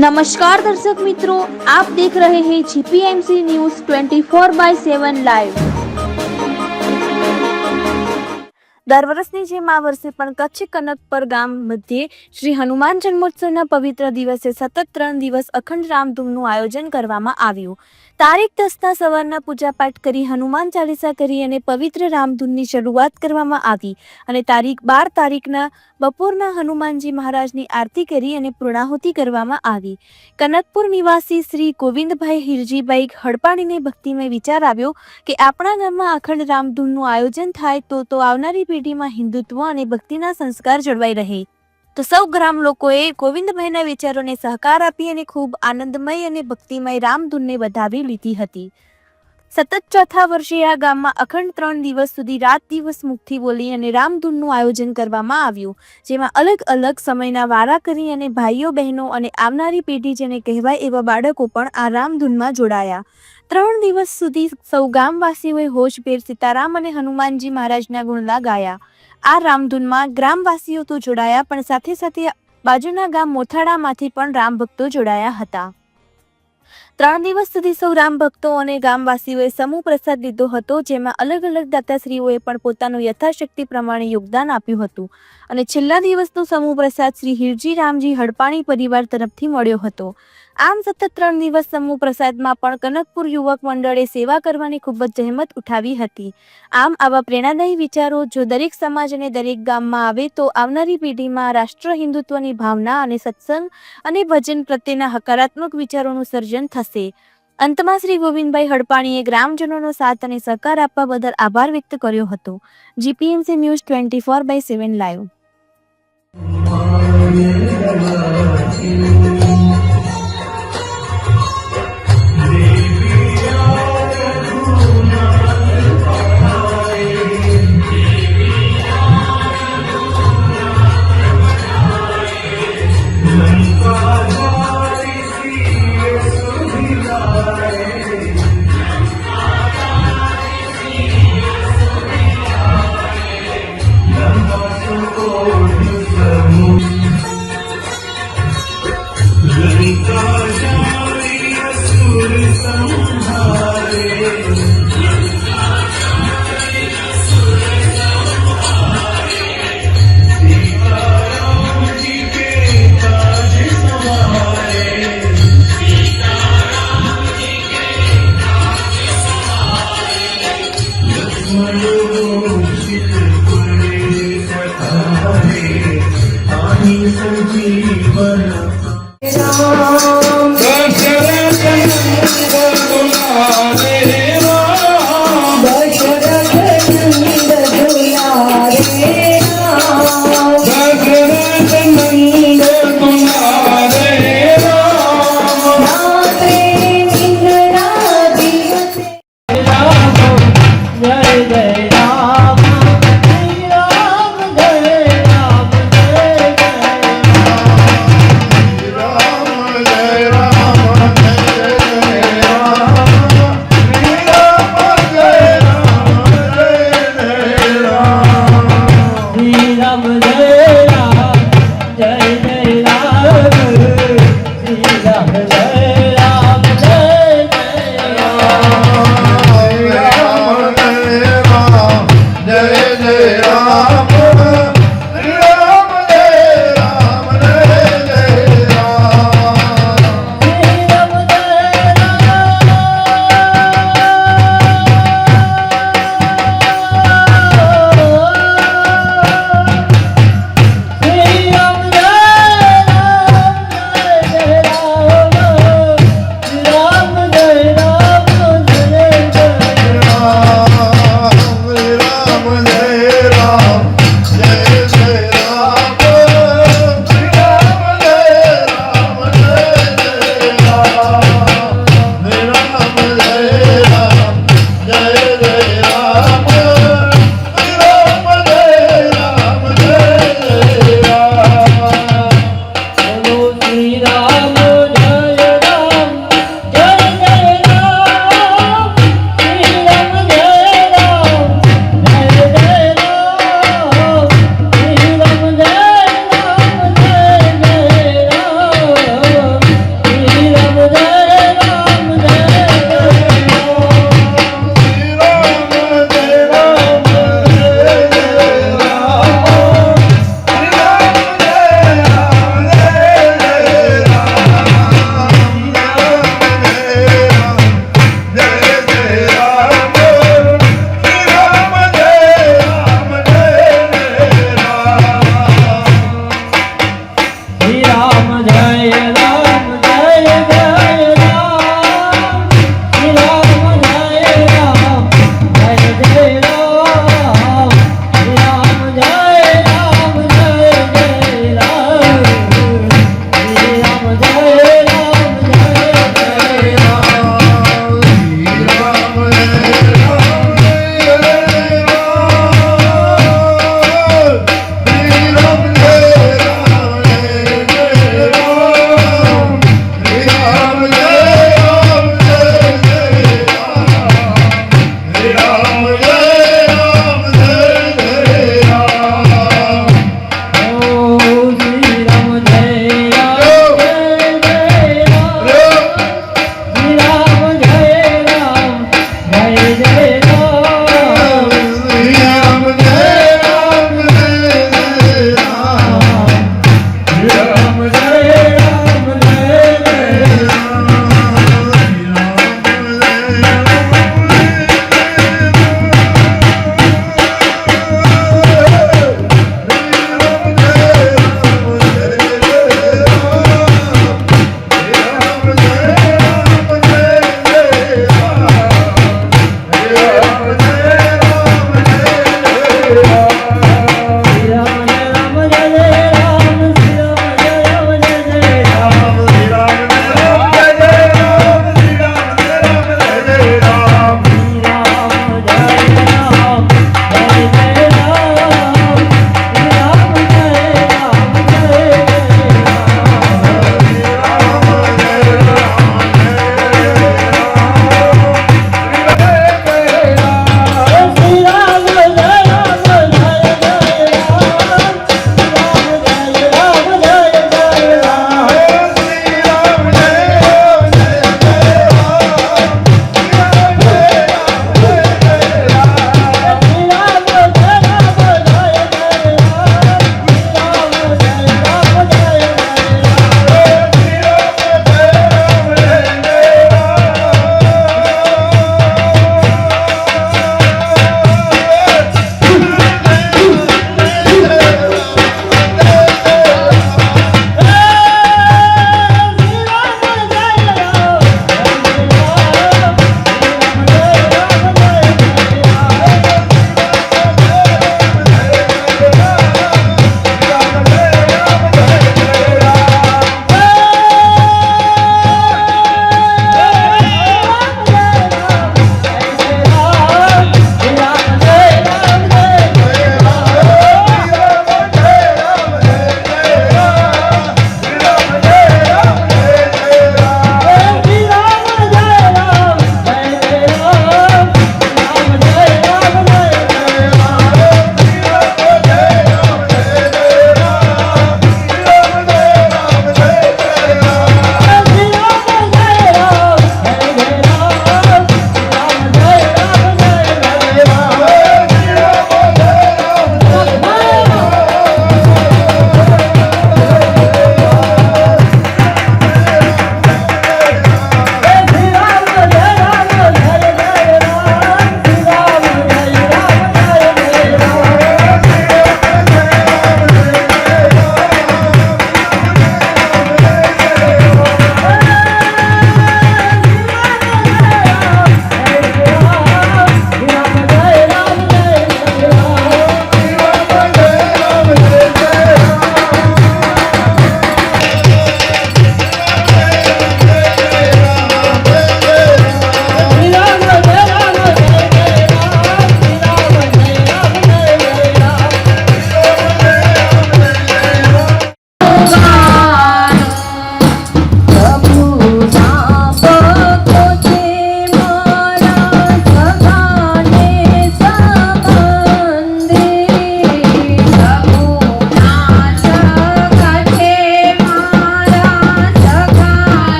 નમસ્કાર દર્શક મિત્રો, આપ દેખ રહે હૈ જીપીએમસી ન્યૂઝ 24 બાય 7 લાઈવ. દર વર્ષની જેમ આ વર્ષે પણ કચ્છ કનકપર ગામ મધ્યે શ્રી હનુમાન જન્મોત્સવના પવિત્ર દિવસે સતત ત્રણ દિવસ અખંડ રામધૂમનું આયોજન કરવામાં આવ્યું. તારીખ દસના સવારના પૂજાપાઠ કરી હનુમાન ચાલીસા કરી અને પવિત્ર રામધૂનની શરૂઆત કરવામાં આવી અને તારીખ બાર તારીખના બપોરના હનુમાનજી મહારાજની આરતી કરી અને પૂર્ણાહુતિ કરવામાં આવી. કનકપુર નિવાસી શ્રી ગોવિંદભાઈ હિરજીભાઈ હડપાણીને ભક્તિમય વિચાર આવ્યો કે આપણા ગામમાં અખંડ રામધૂનનું આયોજન થાય તો તો આવનારી પેઢીમાં હિન્દુત્વ અને ભક્તિના સંસ્કાર જળવાઈ રહે. તો સૌ ગ્રામ લોકોએ ગોવિંદભાઈના વિચારોને સહકાર આપી અને ખૂબ આનંદમય અને ભક્તિમય રામધૂનને વધાવી લીધી હતી. સતત ચોથા વર્ષે આ ગામમાં અખંડ ત્રણ દિવસ સુધી રાત દિવસ મુખથી બોલી અને રામધૂનનું આયોજન કરવામાં આવ્યું, જેમાં અલગ અલગ સમયના વારા કરી અને ભાઈઓ, બહેનો અને આવનારી પેઢી જેને કહેવાય એવા બાળકો પણ આ રામધૂનમાં જોડાયા. ત્રણ દિવસ સુધી સૌ ગામવાસીઓએ હોશભેર સીતારામ અને હનુમાનજી મહારાજના ગુણલા ગાયા. આ રામધૂનમાં ગ્રામવાસીઓ તો જોડાયા, પણ સાથે સાથે બાજુના ગામ મોથાળામાંથી પણ રામ ભક્તો જોડાયા હતા. ત્રણ દિવસ સુધી સૌ રામ ભક્તો અને ગામવાસીઓએ સમૂહ પ્રસાદ લીધો હતો, જેમાં અલગ અલગ દાતાશ્રીઓએ પણ પોતાનું યથાશક્તિ પ્રમાણે યોગદાન આપ્યું હતું. અને છેલ્લા દિવસનો સમૂહ પ્રસાદ શ્રી હિરજી રામજી હડપાણી પરિવાર તરફથી મળ્યો હતો. આમ સતત ત્રણ દિવસ સમૂહ પ્રસાદમાં પણ કનકપુર યુવક મંડળે સેવા કરવાની ખૂબ જ જહેમત ઉઠાવી હતી. આમ આવા પ્રેરણાદાયી વિચારો જો દરેક સમાજ અને દરેક ગામમાં આવે તો આવનારી પેઢીમાં રાષ્ટ્ર હિન્દુત્વની ભાવના અને સત્સંગ અને ભજન પ્રત્યેના હકારાત્મક વિચારોનું સર્જન થશે. અંતમાં શ્રી ગોવિંદભાઈ હડપાણીએ ગ્રામજનોનો સાથ અને સહકાર આપવા બદલ આભાર વ્યક્ત કર્યો હતો. GPMC news twenty four by seven live. Ram